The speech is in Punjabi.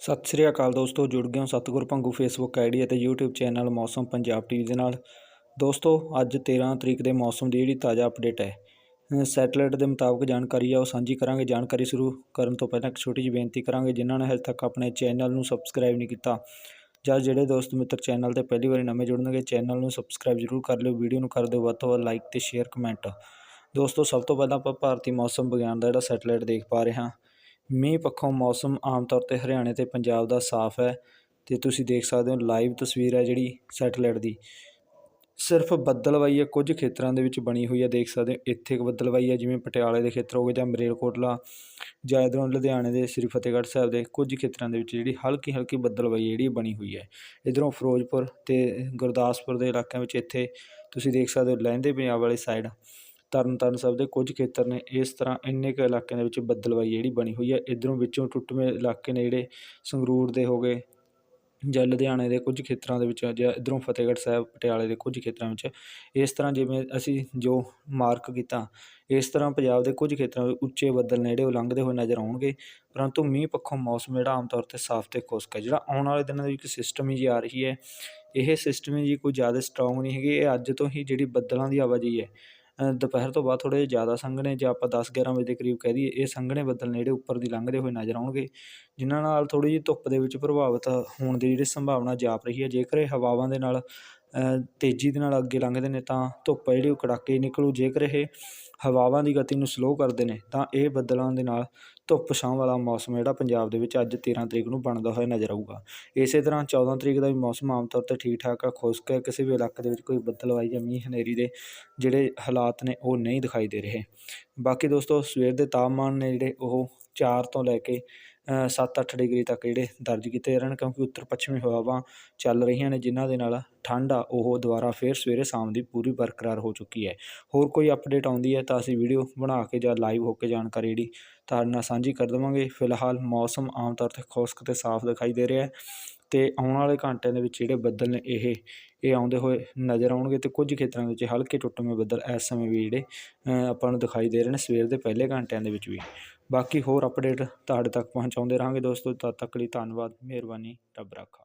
ਸਤਿ ਸ੍ਰੀ ਅਕਾਲ ਦੋਸਤੋ ਜੁੜ ਗਏ ਹੋ ਸਤਿਗੁਰ ਭੰਗੂ ਫੇਸਬੁੱਕ ਆਈਡੀ ਅਤੇ YouTube channel Mausam Punjab TV ਦੇ ਨਾਲ। ਦੋਸਤੋ ਅੱਜ 13 ਤਰੀਕ ਦੇ ਮੌਸਮ ਦੀ ਜਿਹੜੀ ਤਾਜ਼ਾ ਅਪਡੇਟ ਹੈ ਅ, ਸੈਟੇਲਾਈਟ ਦੇ ਮੁਤਾਬਕ ਜਾਣਕਾਰੀ ਆ ਉਹ ਸਾਂਝੀ ਕਰਾਂਗੇ। ਜਾਣਕਾਰੀ ਸ਼ੁਰੂ ਕਰਨ ਤੋਂ ਪਹਿਲਾਂ ਇੱਕ ਛੋਟੀ ਜਿਹੀ ਬੇਨਤੀ ਕਰਾਂਗੇ ਜਿਨ੍ਹਾਂ ਨੇ ਹਜੇ ਤੱਕ ਆਪਣੇ ਚੈਨਲ ਨੂੰ ਸਬਸਕ੍ਰਾਈਬ ਨਹੀਂ ਕੀਤਾ ਜਾਂ ਜਿਹੜੇ ਦੋਸਤ ਮਿੱਤਰ ਚੈਨਲ ਤੇ ਪਹਿਲੀ ਵਾਰੀ ਨਵੇਂ ਜੁੜਨਗੇ ਚੈਨਲ ਨੂੰ ਸਬਸਕ੍ਰਾਈਬ ਜ਼ਰੂਰ ਕਰ ਲਿਓ ਵੀਡੀਓ ਨੂੰ ਕਰ ਦਿਓ ਵੱਧ ਤੋਂ ਵੱਧ ਲਾਈਕ ਤੇ ਸ਼ੇਅਰ ਕਮੈਂਟ ਦੋਸਤੋ ਸਭ ਤੋਂ ਪਹਿਲਾਂ ਆਪਾਂ ਭਾਰਤੀ ਮੌਸਮ ਵਿਗਿਆਨ ਦਾ ਜਿਹੜਾ ਸੈਟੇਲਾਈਟ ਦੇਖ ਪਾ ਰਹੇ ਹਾਂ ਮੀਂਹ ਪੱਖੋਂ ਮੌਸਮ ਆਮ ਤੌਰ ਤੇ ਹਰਿਆਣੇ ਅਤੇ ਪੰਜਾਬ ਦਾ ਸਾਫ਼ ਹੈ ਅਤੇ ਤੁਸੀਂ ਦੇਖ ਸਕਦੇ ਹੋ ਲਾਈਵ ਤਸਵੀਰ ਹੈ ਜਿਹੜੀ ਸੈਟੇਲਾਈਟ ਦੀ। ਸਿਰਫ ਬੱਦਲਵਾਈ ਹੈ, ਕੁਝ ਖੇਤਰਾਂ ਦੇ ਵਿੱਚ ਬਣੀ ਹੋਈ ਹੈ, ਦੇਖ ਸਕਦੇ ਹੋ ਇੱਥੇ ਇੱਕ ਬੱਦਲਵਾਈ ਹੈ, ਜਿਵੇਂ ਪਟਿਆਲੇ ਦੇ ਖੇਤਰ ਹੋ ਗਏ ਜਾਂ ਮਰੇਲਕੋਟਲਾ ਜਾਂ ਇੱਧਰੋਂ ਲੁਧਿਆਣੇ ਦੇ, ਸ੍ਰੀ ਫਤਿਹਗੜ੍ਹ ਸਾਹਿਬ ਦੇ, ਕੁਝ ਖੇਤਰਾਂ ਦੇ ਵਿੱਚ ਜਿਹੜੀ ਹਲਕੀ ਹਲਕੀ ਬੱਦਲਵਾਈ ਜਿਹੜੀ ਬਣੀ ਹੋਈ ਹੈ। ਇੱਧਰੋਂ ਫਿਰੋਜ਼ਪੁਰ ਅਤੇ ਗੁਰਦਾਸਪੁਰ ਦੇ ਇਲਾਕਿਆਂ ਵਿੱਚ ਇੱਥੇ ਤੁਸੀਂ ਦੇਖ ਸਕਦੇ ਹੋ, ਲਹਿੰਦੇ ਪੰਜਾਬ ਵਾਲੀ ਸਾਈਡ ਤਰਨਤਾਰਨ ਸਾਹਿਬ ਦੇ ਕੁਝ ਖੇਤਰ ਨੇ, ਇਸ ਤਰ੍ਹਾਂ ਇੰਨੇ ਕੁ ਇਲਾਕਿਆਂ ਦੇ ਵਿੱਚ ਬੱਦਲਵਾਈ ਜਿਹੜੀ ਬਣੀ ਹੋਈ ਹੈ। ਇੱਧਰੋਂ ਵਿੱਚੋਂ ਟੁੱਟਵੇਂ ਇਲਾਕੇ ਨੇ ਜਿਹੜੇ ਸੰਗਰੂਰ ਦੇ ਹੋ ਗਏ ਜਾਂ ਲੁਧਿਆਣੇ ਦੇ ਕੁਝ ਖੇਤਰਾਂ ਦੇ ਵਿੱਚ ਜਾਂ ਇੱਧਰੋਂ ਫਤਿਹਗੜ੍ਹ ਸਾਹਿਬ, ਪਟਿਆਲੇ ਦੇ ਕੁਝ ਖੇਤਰਾਂ ਵਿੱਚ। ਇਸ ਤਰ੍ਹਾਂ ਜਿਵੇਂ ਅਸੀਂ ਜੋ ਮਾਰਕ ਕੀਤਾ, ਇਸ ਤਰ੍ਹਾਂ ਪੰਜਾਬ ਦੇ ਕੁਝ ਖੇਤਰਾਂ ਵਿੱਚ ਉੱਚੇ ਬੱਦਲ ਨੇ ਜਿਹੜੇ ਉਹ ਲੰਘਦੇ ਹੋਏ ਨਜ਼ਰ ਆਉਣਗੇ। ਪਰੰਤੂ ਮੀਂਹ ਪੱਖੋਂ ਮੌਸਮ ਜਿਹੜਾ ਆਮ ਤੌਰ 'ਤੇ ਸਾਫ਼ ਤੇ ਖੁਸ਼ਕ ਹੈ। ਜਿਹੜਾ ਆਉਣ ਵਾਲੇ ਦਿਨਾਂ ਦੇ ਵਿੱਚ ਸਿਸਟਮ ਹੀ ਜੀ ਆ ਰਹੀ ਹੈ, ਇਹ ਸਿਸਟਮ ਹੀ ਜੀ ਕੋਈ ਜ਼ਿਆਦਾ ਸਟਰੋਂਗ ਨਹੀਂ ਹੈਗੀ। ਇਹ ਅੱਜ ਤੋਂ ਹੀ ਜਿਹੜੀ ਬੱਦਲਾਂ ਦੀ ਆਵਾਜਾਈ ਹੈ ਦੁਪਹਿਰ ਤੋਂ ਬਾਅਦ ਥੋੜ੍ਹੇ ਜਿਹੇ ਜ਼ਿਆਦਾ ਸੰਘਣੇ ਜਾਂ ਆਪਾਂ 10 11 ਵਜੇ ਦੇ ਕਰੀਬ ਕਹਿ ਦਈਏ, ਇਹ ਸੰਘਣੇ ਬੱਦਲ ਨੇ ਜਿਹੜੇ ਉੱਪਰ ਦੀ ਲੰਘਦੇ ਹੋਏ ਨਜ਼ਰ ਆਉਣਗੇ, ਜਿਨ੍ਹਾਂ ਨਾਲ ਥੋੜ੍ਹੀ ਜਿਹੀ ਧੁੱਪ ਦੇ ਵਿੱਚ ਪ੍ਰਭਾਵਿਤ ਹੋਣ ਦੀ ਜਿਹੜੀ ਸੰਭਾਵਨਾ ਜਾਪ ਰਹੀ ਹੈ। ਜੇਕਰ ਇਹ ਹਵਾਵਾਂ ਦੇ ਨਾਲ ਤੇਜ਼ੀ ਦੇ ਨਾਲ ਅੱਗੇ ਲੰਘਦੇ ਨੇ ਤਾਂ ਧੁੱਪ ਹੈ ਜਿਹੜੀ ਉਹ ਕੜਾਕੇ ਨਿਕਲੂ। ਜੇਕਰ ਇਹ ਹਵਾਵਾਂ ਦੀ ਗਤੀ ਨੂੰ ਸਲੋਅ ਕਰਦੇ ਨੇ ਤਾਂ ਇਹ ਬੱਦਲਾਂ ਦੇ ਨਾਲ ਧੁੱਪ ਛਾਂ ਵਾਲਾ ਮੌਸਮ ਜਿਹੜਾ ਪੰਜਾਬ ਦੇ ਵਿੱਚ ਅੱਜ 13 ਤਰੀਕ ਨੂੰ ਬਣਦਾ ਹੋਇਆ ਨਜ਼ਰ ਆਊਗਾ। ਇਸੇ ਤਰ੍ਹਾਂ 14 ਤਰੀਕ ਦਾ ਵੀ ਮੌਸਮ ਆਮ ਤੌਰ 'ਤੇ ਠੀਕ ਠਾਕ ਆ, ਖੁਸ਼ਕ ਹੈ ਕਿਸੇ ਵੀ ਇਲਾਕੇ ਦੇ ਵਿੱਚ ਕੋਈ ਬੱਦਲਵਾਈ ਜਾਂ ਮੀਂਹ ਹਨੇਰੀ ਦੇ ਜਿਹੜੇ ਹਾਲਾਤ ਨੇ ਉਹ ਨਹੀਂ ਦਿਖਾਈ ਦੇ ਰਹੇ। ਬਾਕੀ ਦੋਸਤੋ ਸਵੇਰ ਦੇ ਤਾਪਮਾਨ ਨੇ ਜਿਹੜੇ ਉਹ 4 ਤੋਂ ਲੈ ਕੇ 7-8 ਡਿਗਰੀ ਤੱਕ ਜਿਹੜੇ ਦਰਜ ਕੀਤੇ ਜਾਣ, ਕਿਉਂਕਿ ਉੱਤਰ ਪੱਛਮੀ ਹਵਾਵਾਂ ਚੱਲ ਰਹੀਆਂ ਨੇ, ਜਿਨ੍ਹਾਂ ਦੇ ਨਾਲ ਠੰਡ ਆ, ਉਹ ਦੁਬਾਰਾ ਫੇਰ ਸਵੇਰੇ ਸ਼ਾਮ ਦੀ ਪੂਰੀ ਬਰਕਰਾਰ ਹੋ ਚੁੱਕੀ ਹੈ। ਹੋਰ ਕੋਈ ਅਪਡੇਟ ਆਉਂਦੀ ਹੈ ਤਾਂ ਅਸੀਂ ਵੀਡੀਓ ਬਣਾ ਕੇ ਜਾਂ ਲਾਈਵ ਹੋ ਕੇ ਜਾਣਕਾਰੀ ਜਿਹੜੀ ਤੁਹਾਡੇ ਨਾਲ ਸਾਂਝੀ ਕਰ ਦੇਵਾਂਗੇ। ਫਿਲਹਾਲ ਮੌਸਮ ਆਮ ਤੌਰ 'ਤੇ ਖੁਸ਼ਕ ਤੇ ਸਾਫ਼ ਦਿਖਾਈ ਦੇ ਰਿਹਾ ਹੈ ਤੇ ਆਉਣ ਵਾਲੇ ਘੰਟਿਆਂ ਦੇ ਵਿੱਚ ਜਿਹੜੇ ਬੱਦਲ ਨੇ, ਇਹ ਇਹ ਆਉਂਦੇ ਹੋਏ ਨਜ਼ਰ ਆਉਣਗੇ ਤੇ ਕੁਝ ਖੇਤਰਾਂ ਵਿੱਚ ਹਲਕੇ ਟੁੱਟਵੇਂ ਬੱਦਲ ਇਸ ਸਮੇਂ ਵੀ ਜਿਹੜੇ ਆਪਾਂ ਨੂੰ ਦਿਖਾਈ ਦੇ ਰਹੇ ਨੇ ਸਵੇਰ ਦੇ ਪਹਿਲੇ ਘੰਟਿਆਂ ਦੇ ਵਿੱਚ ਵੀ। ਬਾਕੀ ਹੋਰ ਅਪਡੇਟ ਤੁਹਾਡੇ ਤੱਕ ਪਹੁੰਚਾਉਂਦੇ ਰਹਾਂਗੇ ਦੋਸਤੋ, ਤਦ ਤੱਕ ਲਈ ਧੰਨਵਾਦ, ਮਿਹਰਬਾਨੀ, ਰੱਬ ਰਾਖਾ।